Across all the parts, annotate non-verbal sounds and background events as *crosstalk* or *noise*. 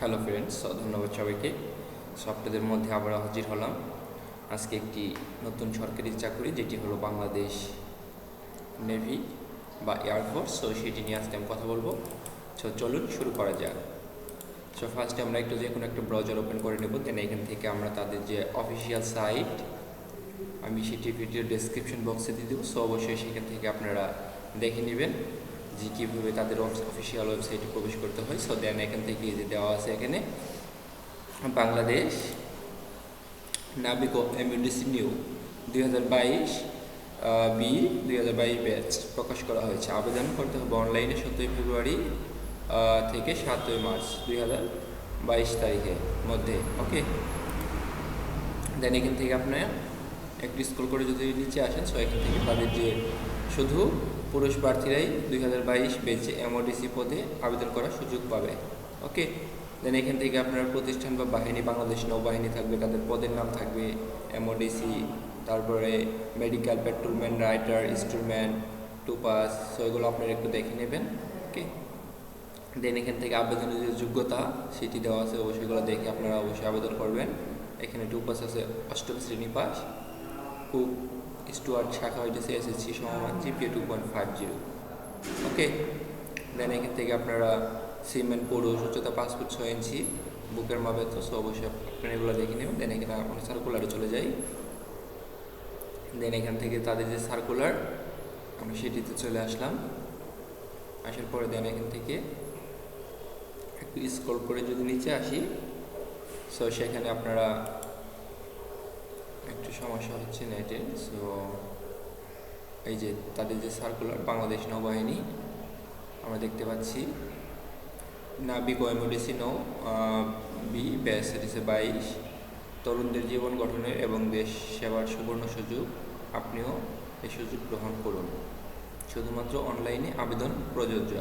Hello friends ধন্যবাদ সবাইকে। সপ্তাহের মধ্যে আবার হাজির হলাম। আজকে একটি নতুন সরকারি চাকরি, যেটি হলো বাংলাদেশ নেভি বা এয়ারফোর্স সো সেটি নিয়ে আজকে আমি কথা বলব। সো চলুন শুরু করা যাক। সো ফার্স্টে আমরা একটু যে কোনো একটা ব্রাউজার ওপেন করে নেব দেন এখান থেকে আমরা তাদের যে অফিসিয়াল সাইট আমি সেটি ভিডিও ডেসক্রিপশন বক্সে দিয়ে দেবো। সো অবশ্যই সেখান থেকে আপনারা দেখে নেবেন। যে কীভাবে তাদের অফিসিয়াল ওয়েবসাইটে প্রবেশ করতে হয়। সো দেন এখান থেকে যে দেওয়া আছে এখানে, বাংলাদেশ নাবিক এমডিসি নিউ দুই হাজার বাইশ বি, দুই হাজার বাইশ ব্যাচ প্রকাশ করা হয়েছে। আবেদন করতে হবে অনলাইনে সতেরোই ফেব্রুয়ারি থেকে সাতই মার্চ দুই হাজার বাইশ তারিখের মধ্যে। ওকে দেন এখান থেকে আপনার একটু স্কুল করে যদি নিচে আসেন সো এখান থেকে তাদের যে শুধু পুরুষ প্রার্থীরাই দুই হাজার বাইশ বেচে এমওডিসি পদে আবেদন করার সুযোগ পাবে। ওকে? দেন এখান থেকে আপনার প্রতিষ্ঠান বা বাহিনী, বাংলাদেশ নৌবাহিনী থাকবে, তাদের পদের নাম থাকবে এমওডিসি, তারপরে medical, patrolman, writer, instrument, topass so এগুলো আপনারা একটু দেখে নেবেন, ওকে? দেন এখান থেকে আবেদনের যে যোগ্যতা, সেটি দেওয়া আছে, অবশ্যই এগুলো দেখে আপনারা অবশ্যই আবেদন করবেন। এখানে টু পাস আছে, অষ্টম শ্রেণি পাস কুক স্টুয়ার্ট শাখা হইতেছে এসএসসি সমমান GPA two point five zero okay then এখান থেকে আপনারা সিমেন্ট পুরুষ উচ্চতা পাঁচ ফুট ছয় ইঞ্চি, বুকের মাপে তো অবশ্যই আপনারা এগুলো দেখে নেবেন। দেন এখানে আমরা সার্কুলারে চলে যাই। দেন এখান থেকে তাদের যে সার্কুলার আমরা সেটিতে চলে আসলাম। আসার পরে দেন এখান থেকে একটু স্ক্রল করে যদি নিচে আসি সো সেখানে আপনারা একটু সমস্যা হচ্ছে নেটে সো এই যে তাদের যে সার্কুলার বাংলাদেশ নৌবাহিনী, আমরা দেখতে পাচ্ছি। নাবিক ওএমওডিসি নৌ বি ব্যাস বাইশ। তরুণদের জীবন গঠনের এবং দেশ সেবার সুবর্ণ সুযোগ, আপনিও এই সুযোগ গ্রহণ করুন। শুধুমাত্র অনলাইনে আবেদন প্রযোজ্য।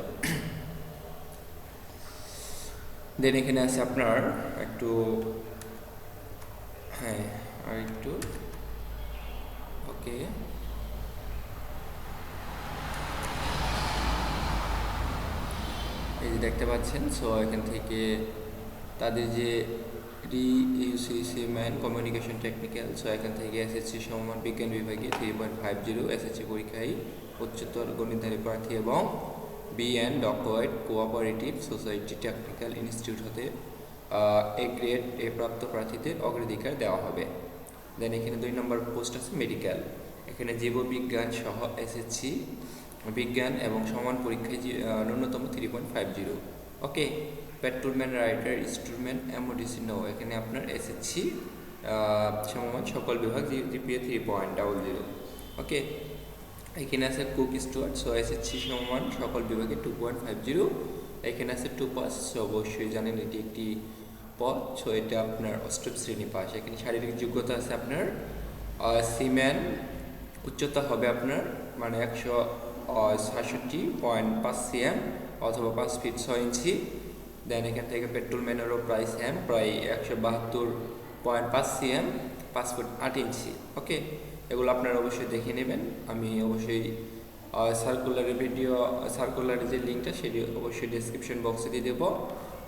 দেন এখানে আছে আপনার একটু হ্যাঁ আর একটু ওকে এই যে দেখতে পাচ্ছেন সো এখান থেকে তাদের যে রি ইউসিসি ম্যান কমিউনিকেশন টেকনিক্যাল সো এখান থেকে এসএসসি সমমান বিজ্ঞান বিভাগে three point five zero SSC পরীক্ষায় উচ্চতর গণিতধারী প্রার্থী এবং B and dockyard cooperative society technical institute হতে এ গ্রেড এ প্রাপ্ত প্রার্থীদের অগ্রাধিকার দেওয়া হবে। দেন এখানে দুই নম্বর পোস্ট আছে মেডিকেল এখানে জীববিজ্ঞান সহ এসএসসি বিজ্ঞান এবং সমান পরীক্ষায় ন্যূনতম three point five zero okay patrolman writer instrument MODC no এখানে আপনার এসএসসি সমমান সকল বিভাগ GPA three point double zero okay এখানে আছে কুক স্টুয়ার্ট সো এসএসসি সমমান সকল বিভাগে টু পয়েন্ট ফাইভ জিরো এখানে আছে টু পাস সো অবশ্যই জানেন এটি একটি পদ সো এটা আপনার অষ্টম শ্রেণি পাস। এখানে শারীরিক যোগ্যতা আছে আপনার সিম্যান উচ্চতা হবে আপনার মানে একশো সাতষট্টি পয়েন্ট পাঁচ সিএম অথবা পাঁচ ফিট ছয় ইঞ্চি। দেন এখান থেকে পেট্রোল ম্যানেরও প্রাইস এম প্রায় একশো বাহাত্তর পয়েন্ট পাঁচ সিএম পাঁচ ফুট আট ইঞ্চি। ওকে এগুলো আপনারা অবশ্যই দেখে নেবেন। আমি অবশ্যই সার্কুলারের ভিডিও সার্কুলারের যে লিঙ্কটা সেটি অবশ্যই ডিসক্রিপশন বক্সে দিয়ে দেবো।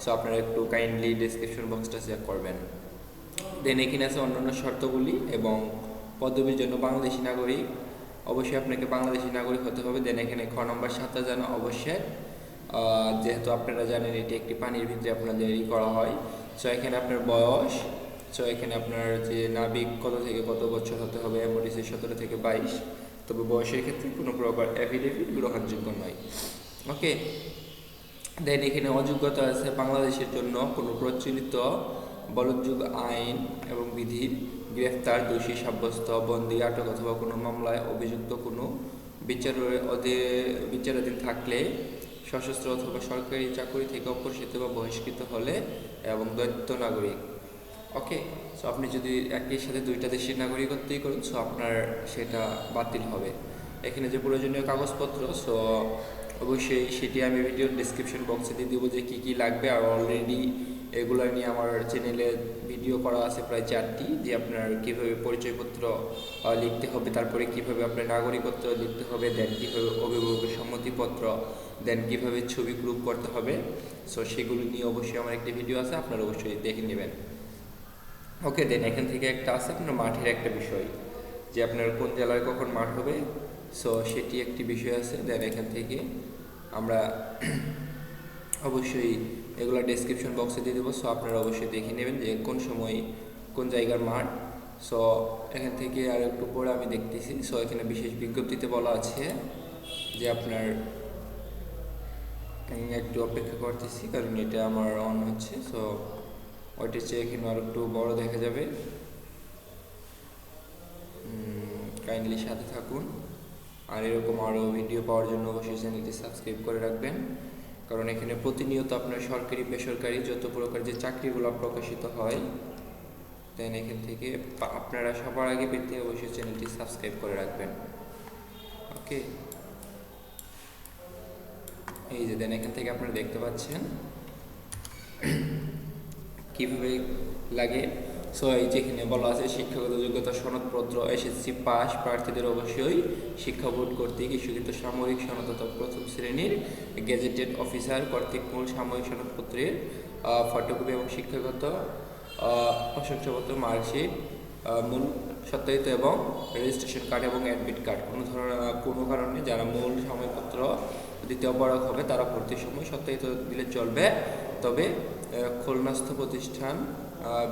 সো আপনারা একটু কাইন্ডলি ডিসক্রিপশন বক্সটা চেক করবেন। দেন এখানে আছে অন্যান্য শর্তগুলি এবং পদবীর জন্য বাংলাদেশি নাগরিক। অবশ্যই আপনাকে বাংলাদেশি নাগরিক হতে হবে। দেন এখানে খ নম্বর সাতটা যেন অবশ্যই যেহেতু আপনারা জানেন এটি একটি পানির ভিতরে আপনাদের ই করা হয়। সো এখানে আপনার বয়স সো এখানে আপনার যে নাবিক কত থেকে কত বছর হতে হবে এমওডিসি সতেরো থেকে বাইশ। তবে বয়সের ক্ষেত্রে কোনো প্রকার অ্যাফিডেভিট গ্রহণযোগ্য নয়। ওকে দেন এখানে অযোগ্যতা আছে বাংলাদেশের জন্য কোনো প্রচলিত বলযোগ্য আইন এবং বিধির গ্রেফতার, দোষী, সাব্যস্ত, বন্দি, আটক অথবা কোনো মামলায় অভিযুক্ত কোনো বিচারের, অধে- বিচারাধীন থাকলে সশস্ত্র অথবা সরকারি চাকরি থেকে অপসারিত বা বহিষ্কৃত হলে এবং দ্বৈত নাগরিক। ওকে সো আপনি যদি একই সাথে দুইটা দেশের নাগরিকত্বই করেন সো আপনার সেটা বাতিল হবে। এখানে যে প্রয়োজনীয় কাগজপত্র সো অবশ্যই সেটি আমি ভিডিওর ডিসক্রিপশন বক্সে দিয়ে দেবো যে কী কী লাগবে। আর অলরেডি এগুলো নিয়ে আমার চ্যানেলে ভিডিও করা আছে প্রায় চারটি, যে আপনার কীভাবে পরিচয়পত্র লিখতে হবে, তারপরে কীভাবে আপনার নাগরিকত্ব লিখতে হবে দেন কীভাবে অভিভাবকের সম্মতিপত্র দেন কীভাবে ছবি গ্রুপ করতে হবে। সো সেগুলো নিয়ে অবশ্যই আমার একটি ভিডিও আছে, আপনারা অবশ্যই দেখে নেবেন। ওকে দেন এখান থেকে একটা আছে আপনার মাঠের একটা বিষয়, যে আপনার কোন জেলায় কখন মাঠ হবে সো সেটি একটি বিষয় আছে দেন এখান থেকে আমরা *clears throat* অবশ্যই এগুলো ডেসক্রিপশন বক্সে দিয়ে দেবো। সো আপনারা অবশ্যই দেখে নেবেন যে কোন সময় কোন জায়গার মাঠ। সো এখান থেকে আর একটু পরে আমি দেখতেছি। সো এখানে বিশেষ বিজ্ঞপ্তিতে বলা আছে যে আপনার একটু অপেক্ষা করতেছি, কারণ এটা আমার অন হচ্ছে। সো ওইটার চেয়ে এখানে আর একটু বড় দেখা যাবে। কাইন্ডলি সাথে থাকুন। আর এরকম আরও ভিডিও পাওয়ার জন্য অবশ্যই চ্যানেলটি সাবস্ক্রাইব করে রাখবেন। কারণ এখানে প্রতিনিয়ত আপনার সরকারি, বেসরকারি যত প্রকার যে চাকরিগুলো প্রকাশিত হয় দেন এখান থেকে আপনারা সবার আগে পেতে অবশ্যই চ্যানেলটি সাবস্ক্রাইব করে রাখবেন। ওকে এই যে দেন এখান থেকে আপনারা দেখতে পাচ্ছেন, কীভাবে লাগে এই যেখানে বলা আছে, শিক্ষাগত যোগ্যতা সনদপত্র এসএসসি পাস প্রার্থীদের অবশ্যই শিক্ষা বোর্ড কর্তৃক ইস্যুকৃত সামরিক সনদ প্রথম শ্রেণির গেজেটেড অফিসার কর্তৃক মূল সাময়িক সনদপত্রের ফটোকপি এবং শিক্ষাগত প্রশংসাপত্র মার্কশিট মূল সত্যায়িত এবং রেজিস্ট্রেশন কার্ড এবং অ্যাডমিট কার্ড কোনো ধরনের কোনো কারণে যারা মূল সময়পত্র দ্বিতীয় অপারগ হবে, তারা ভর্তির সময় সত্যায়িত দিলে চলবে। তবে খুলনাস্থ প্রতিষ্ঠান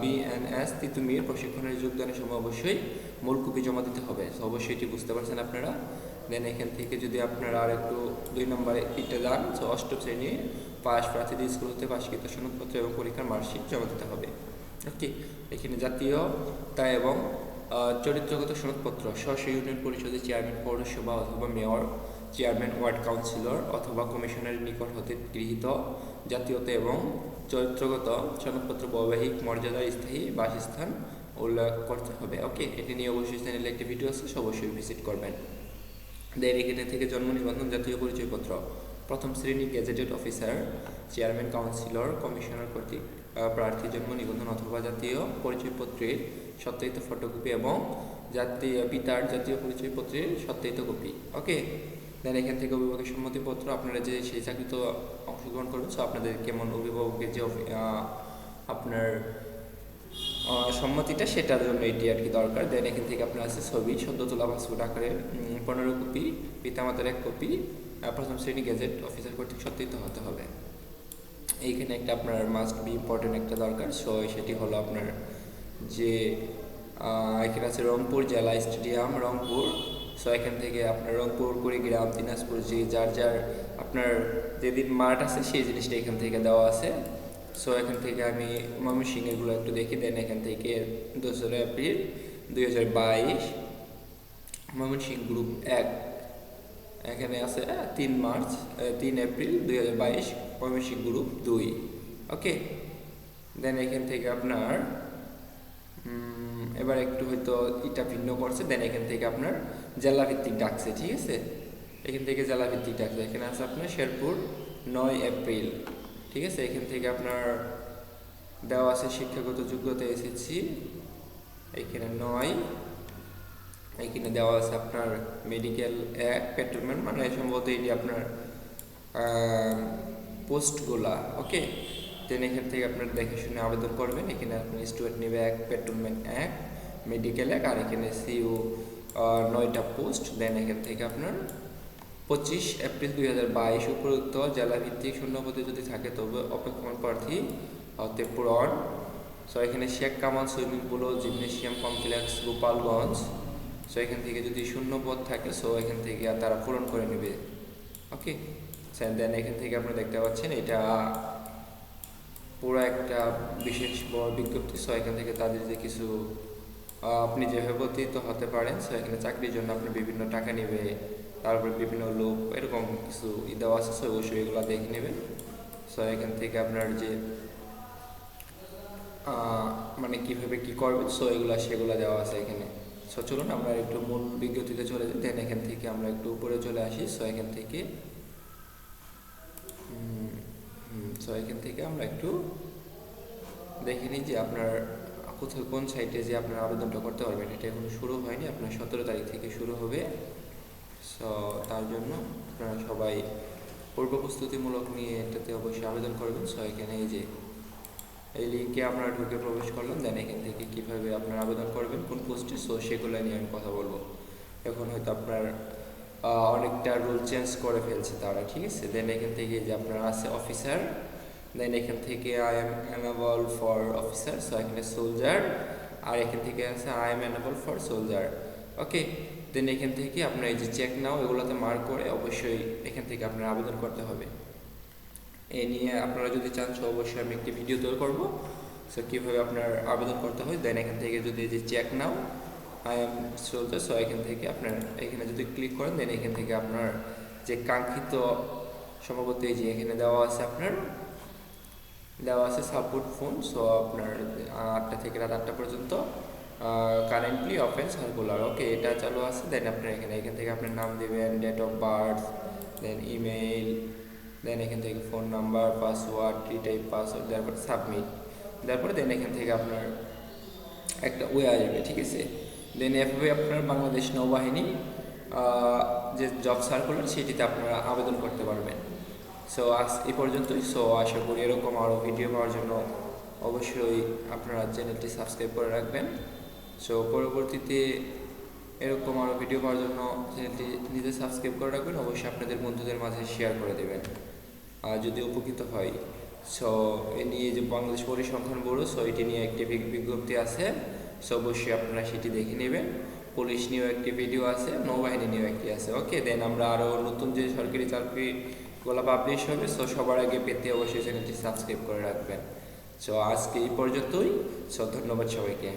বিএনএস তিতুমির প্রশিক্ষণের যোগদানের সময় অবশ্যই মূল কপি জমা দিতে হবে। অবশ্যই এটি বুঝতে পারছেন আপনারা। দেন এখান থেকে যদি আপনারা আর একটু দুই নম্বরে ইটে যান তো অষ্টম শ্রেণি পাস প্রার্থীদের স্কুল হতে পাশকৃত সনদপত্র এবং পরীক্ষার মার্কশিট জমা দিতে হবে। ওকে এখানে জাতীয়তা এবং আহ, চরিত্রগত সনদপত্র স্ব ইউনিয়ন পরিষদের চেয়ারম্যান পৌরসভা অথবা মেয়র চেয়ারম্যান ওয়ার্ড কাউন্সিলর অথবা কমিশনারের নিকট হতে গৃহীত জাতীয়তা এবং চরিত্রগত সনদপত্র বৈবাহিক মর্যাদা, স্থায়ী বাসস্থান উল্লেখ করতে হবে। ওকে, এটি নিয়ে অবশ্যই চ্যানেলে একটি ভিডিও আছে অবশ্যই ভিজিট করবেন। দেন এখানে থেকে জন্ম নিবন্ধন জাতীয় পরিচয়পত্র। প্রথম শ্রেণির gazetted officer, chairman, councillor, commissioner কর্তৃক প্রার্থী জন্ম নিবন্ধন অথবা জাতীয় পরিচয়পত্রের সত্যায়িত ফটোকপি এবং জাতীয়, পিতার জাতীয় পরিচয়পত্রের সত্যায়িত কপি। ওকে দেন এখান থেকে অভিভাবকের সম্মতিপত্র আপনারা যে সেই চাকরিতে অংশগ্রহণ করবেন সো আপনাদের কেমন অভিভাবকের যে আপনার সম্মতিটা সেটার জন্য এটি আর কি দরকার। দেন এখান থেকে আপনার আছে ছবি সদ্য তোলা পাসপোর্ট আকারের উম, পনেরো কপি পিতামাতার এক কপি প্রথম শ্রেণি গেজেট অফিসার কর্তৃক সত্যায়িত হতে হবে। এইখানে একটা আপনার মাস্ট বি ইম্পর্টেন্ট একটা দরকার সো সেটি হলো আপনার যে এখানে আছে রংপুর জেলা স্টেডিয়াম রংপুর। সো এখান থেকে আপনার রংপুর, কুড়িগ্রাম, দিনাজপুর, যে যার যার আপনার যেদিন মাঠ আছে, সেই জিনিসটা এখান থেকে দেওয়া আছে। সো এখান থেকে আমি ময়মনসিংহেরগুলো একটু দেখি, দেন এখান থেকে দোসরা এপ্রিল দুই হাজার বাইশ, ময়মনসিংহ গ্রুপ এক। এখানে আছে তিন মার্চ তিন এপ্রিল দুই হাজার বাইশ, ময়মনসিংহ গ্রুপ দুই। ওকে দেন এখান থেকে আপনার এবার একটু হয়তো এটা ভিন্ন করছে দেন এখান থেকে আপনার জেলা ভিত্তিক ডাকছে, ঠিক আছে? এখান থেকে জেলা ভিত্তিক ডাকছে। এখানে আছে আপনার শেরপুর, নয় এপ্রিল, ঠিক আছে? এখান থেকে আপনার দেওয়া আছে শিক্ষাগত যোগ্যতা এসেছি এখানে নয়, এখানে দেওয়া আছে আপনার মেডিকেল এক পেট্রোলম্যান মানে সম্ভবত এটি আপনার পোস্টগুলা ওকে দেন এখান থেকে আপনার দেখে শুনে আবেদন করবেন। এখানে আপনি স্টুডেন্ট নেবে এক পেট্রোলম্যান এক মেডিকেল এক, আর এখানে সিইউ নয়টা পোস্ট, দেন এখান থেকে আপনার পঁচিশ এপ্রিল দুই হাজার বাইশ উপরুক্ত জেলা ভিত্তিক শূন্যপদে যদি থাকে তবে অপেক্ষমান প্রার্থী হতে পূরণ। সো এখানে শেখ কামাল সুইমিং পুল ও জিমনেশিয়াম কমপ্লেক্স, গোপালগঞ্জ। সো এখান থেকে যদি শূন্য পদ থাকে সো এখান থেকে তারা পূরণ করে নেবে। ওকে স্যার দেন এখান থেকে আপনারা দেখতে পাচ্ছেন, এটা পুরো একটা বিশেষ বড় বিজ্ঞপ্তি। সো এখান থেকে তাদের যে কিছু আপনি যেভাবে প্রতিহিত হতে পারেন, সো এখানে চাকরির জন্য আপনি বিভিন্ন টাকা নেবে, তারপরে বিভিন্ন লোক, এরকম কিছু ই দেওয়া আছে, সো অবশ্যই এগুলো দেখে নেবেন সো এখান থেকে আপনার যে মানে কীভাবে কি করবেন সো এগুলা, সেগুলো দেওয়া আছে এখানে। সো চলুন আমরা একটু মূল বিজ্ঞপ্তিতে চলে যাই, দেন এখান থেকে আমরা একটু উপরে চলে আসি। সো এখান থেকে সো এখান থেকে আমরা একটু দেখে নিন যে আপনার কোথাও কোন সাইটে যে আপনার আবেদনটা করতে পারবেন, এটা এখনও শুরু হয়নি। আপনার সতেরো তারিখ থেকে শুরু হবে। সো তার জন্য আপনারা সবাই পূর্ব প্রস্তুতিমূলক নিয়ে এটাতে অবশ্যই আবেদন করবেন। সো এখানে এই যে, এই লিঙ্কে আপনারা ঢুকে প্রবেশ করলেন দেন এখান থেকে কীভাবে আপনারা আবেদন করবেন, কোন পোস্টে সো সেগুলো নিয়ে আমি কথা বলব। এখন হয়তো আপনার অনেকটা রুল চেঞ্জ করে ফেলছে তারা, ঠিক আছে? দেন এখান থেকে যে আপনার আছে অফিসার দেন এখান থেকে I am enable for officer so এখানে সোলজার আর এখান থেকে আছে I am enable for soldier okay then এখান থেকে আপনার এই যে চেক নাও, এগুলোতে মার্ক করে অবশ্যই এখান থেকে আপনার আবেদন করতে হবে। এ নিয়ে আপনারা যদি চান, সো অবশ্যই আমি একটি ভিডিও তৈরি করব। সো কীভাবে আপনার আবেদন করতে হয় দেন এখান থেকে যদি এই যে check now I am soldier so এখান থেকে আপনার, এখানে যদি ক্লিক করেন দেন এখান থেকে আপনার যে কাঙ্ক্ষিত সম্ভবত এই যে এখানে দেওয়া আছে আপনার দেওয়া আছে সাপোর্ট ফোন সো আপনার আটটা থেকে রাত আটটা পর্যন্ত কারেন্টলি অফেন্স সার্কুলার ওকে এটা চালু আছে দেন আপনার এখানে, এখান থেকে আপনার নাম দেবেন date of birth then email then এখান থেকে ফোন নাম্বার পাসওয়ার্ড টি টাইপ পাসওয়ার্ড দেওয়ার পর সাবমিট দেওয়ার পরে দেন এখান থেকে আপনার একটা ওয়ে আসবে, ঠিক আছে? দেন এভাবে আপনার বাংলাদেশ নৌবাহিনী যে জব সার্কুলার সেটিতে আপনারা আবেদন করতে পারবেন। সো আজ এই পর্যন্তই। সো আশা করি এরকম আরও ভিডিও পাওয়ার জন্য অবশ্যই আপনারা চ্যানেলটি সাবস্ক্রাইব করে রাখবেন। সো পরবর্তীতে এরকম আরও ভিডিও পাওয়ার জন্য চ্যানেলটি নিজে সাবস্ক্রাইব করে রাখবেন, অবশ্যই আপনাদের বন্ধুদের মাঝে শেয়ার করে দেবেন। আর যদি উপকৃত হয় সো এ নিয়ে যে বাংলাদেশ পরিসংখ্যান ব্যুরো সো এটি নিয়ে একটি বিজ্ঞপ্তি আছে। সো অবশ্যই আপনারা সেটি দেখে নেবেন। পুলিশ নিয়েও একটি ভিডিও আছে, নৌবাহিনী নিয়েও একটি আছে। ওকে দেন আমরা আরও নতুন যে সরকারি চাকরিগুলো পাবলিশ হবে সো সবার আগে পেতে অবশ্যই চ্যানেলটি সাবস্ক্রাইব করে রাখবেন। সো আজকে এই পর্যন্তই। সো ধন্যবাদ সবাইকে।